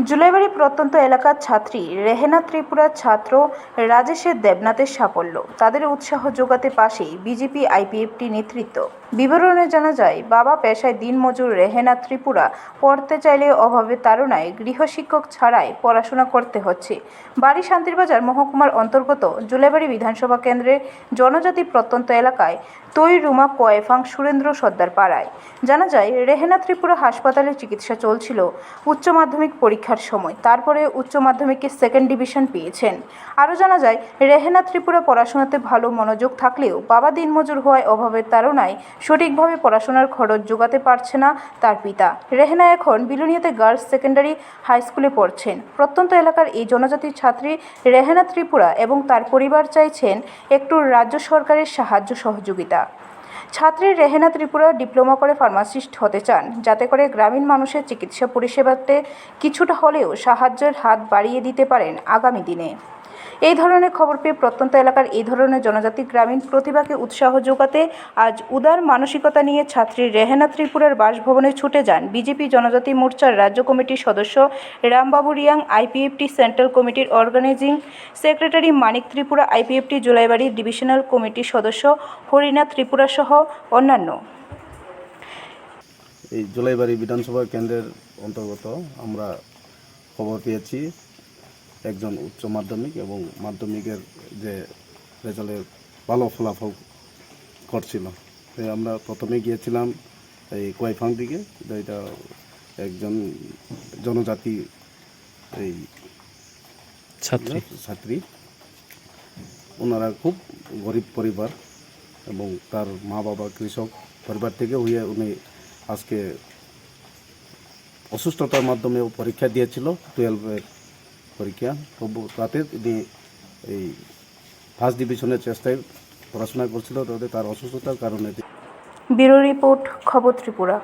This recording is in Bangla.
জুলাইবাড়ি প্রত্যন্ত এলাকার ছাত্রী রেহেনা ত্রিপুরার ছাত্র রাজেশের দেবনাথের সাফল্য। তাদের উৎসাহ যোগাতে পাশেই বিজেপি আইপিএফটি নেতৃত্ব। বিবরণে জানা যায়, বাবা পেশায় দিনমজুর রেহেনা ত্রিপুরা পড়তে চাইলে অভাবে তাড়নায় গৃহশিক্ষক ছাড়াই পড়াশোনা করতে হচ্ছে। বাড়ি শান্তিরবাজার মহকুমার অন্তর্গত জুলাইবাড়ি বিধানসভা কেন্দ্রের জনজাতি প্রত্যন্ত এলাকায় তৈরুমা কয়েফাং সুরেন্দ্র সর্দার পাড়ায়। জানা যায়, রেহেনা ত্রিপুরা হাসপাতালে চিকিৎসা চলছিল উচ্চ মাধ্যমিক পরীক্ষার সময়, তারপরে উচ্চ মাধ্যমিকে সেকেন্ড ডিভিশন পেয়েছেন। আরও জানা যায়, রেহেনা ত্রিপুরা পড়াশোনাতে ভালো মনোযোগ থাকলেও বাবা দিনমজুর হওয়ায় অভাবের তাড়নায় সঠিকভাবে পড়াশোনার খরচ যোগাতে পারছে না তার পিতা। রেহেনা এখন বিলুনিয়াতে গার্লস সেকেন্ডারি হাই স্কুলে পড়ছেন। প্রত্যন্ত এলাকার এই জনজাতির ছাত্রী রেহেনা ত্রিপুরা এবং তার পরিবার চাইছেন একটু রাজ্য সরকারের সাহায্য সহযোগিতা। ছাত্রী রেহেনা ত্রিপুরা ডিপ্লোমা করে ফার্মাসিস্ট হতে চান। যাতে করে গ্রামীণ মানুষের চিকিৎসা পরিষেবাতে কিছুটা হলেও সাহায্যের হাত বাড়িয়ে দিতে পারেন আগামী দিনে। এই ধরনের খবর পেয়ে প্রত্যন্ত এলাকার এই ধরনের জনজাতি গ্রামীণ প্রতিভাকে উৎসাহ যোগাতে আজ উদার মানসিকতা নিয়ে ছাত্রী রেহেনা ত্রিপুরার বাসভবনে ছুটে যান বিজেপি জনজাতি মোর্চার রাজ্য কমিটির সদস্য রামবাবু রিয়াং, আইপিএফটি সেন্ট্রাল কমিটির organising secretary Manik Tripura, IPFT Julaibari divisional কমিটির সদস্য হরিণা ত্রিপুরা সহ অন্যান্য। এই জুলাইবাড়ি বিধানসভা কেন্দ্রের অন্তর্গত আমরা খবর পেয়েছি। একজন উচ্চ মাধ্যমিক এবং মাধ্যমিকের যে রেজাল্টের ভালো ফলাফল করছিল। তাই আমরা প্রথমে গিয়েছিলাম এই কয়ফাং দিকে যেটা একজন জনজাতি এই ছাত্রী। ছাত্রী। ওনারা খুব গরিব পরিবার এবং তার মা বাবা কৃষক পরিবার থেকে হয়ে উনি আজকে অসুস্থতার মাধ্যমে পরীক্ষা দিয়েছিল। টুয়েলভের পরীক্ষা তাতে এই ফার্স্ট ডিভিশনের চেষ্টায় পড়াশোনা করছিল, তাতে তার অসুস্থতার কারণে ব্যুরো রিপোর্ট, খবর ত্রিপুরা।